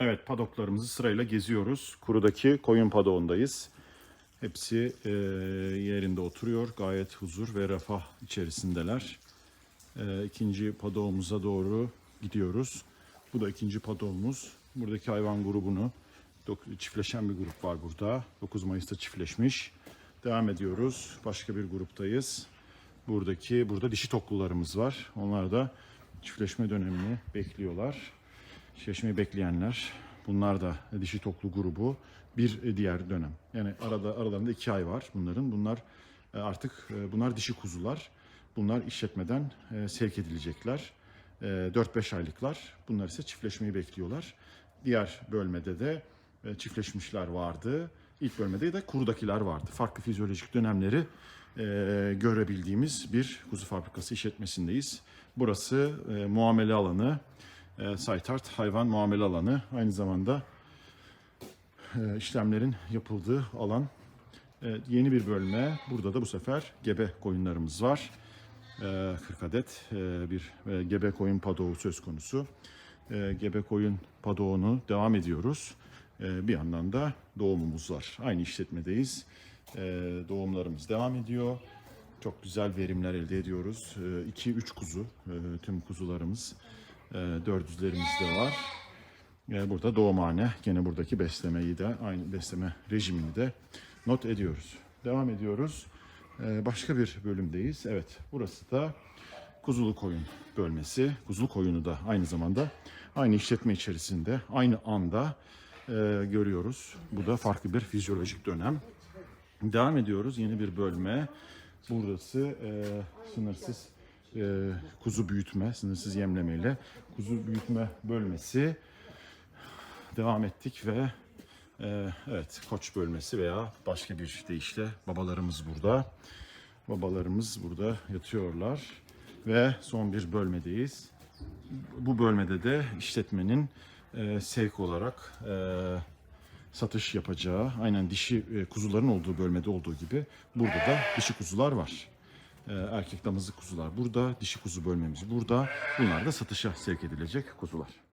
Evet padoklarımızı sırayla geziyoruz. Kurudaki koyun padoğundayız. Hepsi e, yerinde oturuyor. Gayet huzur ve refah içerisindeler. E, ikinci padoğumuza doğru gidiyoruz. Bu da ikinci padoğumuz. Buradaki hayvan grubunu çiftleşen bir grup var burada. 9 Mayıs'ta çiftleşmiş. Devam ediyoruz. Başka bir gruptayız. Buradaki burada dişi toklularımız var. Onlar da çiftleşme dönemini bekliyorlar. Çiftleşmeyi bekleyenler. Bunlar da dişi toklu grubu. Bir diğer dönem. Yani arada aralarında iki ay var bunların. Bunlar e, artık e, bunlar dişi kuzular. Bunlar işletmeden e, sevk edilecekler. E, 4-5 aylıklar. Bunlar ise çiftleşmeyi bekliyorlar. Diğer bölmede de e, çiftleşmişler vardı. İlk bölmede de kurudakiler vardı. Farklı fizyolojik dönemleri e, görebildiğimiz bir kuzu fabrikası işletmesindeyiz. Burası e, muamele alanı, e, Saytart hayvan muamele alanı. Aynı zamanda e, işlemlerin yapıldığı alan. E, yeni bir bölme. Burada da bu sefer gebe koyunlarımız var. E, 40 adet e, bir e, gebe koyun padoğu söz konusu. E, gebe koyun padoğunu devam ediyoruz. E, bir yandan da doğumumuz var. Aynı işletmedeyiz. E, doğumlarımız devam ediyor. Çok güzel verimler elde ediyoruz. 2-3 kuzu, e, tüm kuzularımız, e, dördüzlerimiz de var. E, Burada doğumhane, gene buradaki beslemeyi de, aynı besleme rejimini de not ediyoruz. Devam ediyoruz. E, Başka bir bölümdeyiz. Evet, burası da kuzulu koyun bölmesi. Kuzulu koyunu da aynı zamanda aynı işletme içerisinde, aynı anda e, görüyoruz. Bu da farklı bir fizyolojik dönem. Devam ediyoruz. Yeni bir bölme. Burası e, sınırsız e, kuzu büyütme, sınırsız yemlemeyle kuzu büyütme bölmesi. Devam ettik ve e, evet koç bölmesi veya başka bir deyişle babalarımız burada. Babalarımız burada yatıyorlar ve son bir bölmedeyiz. Bu bölmede de işletmenin e, sevk olarak e, satış yapacağı, aynen dişi e, kuzuların olduğu bölmede olduğu gibi burada da dişi kuzular var. E, erkek damızlık kuzular burada, dişi kuzu bölmemiz burada. Bunlar da satışa sevk edilecek kuzular.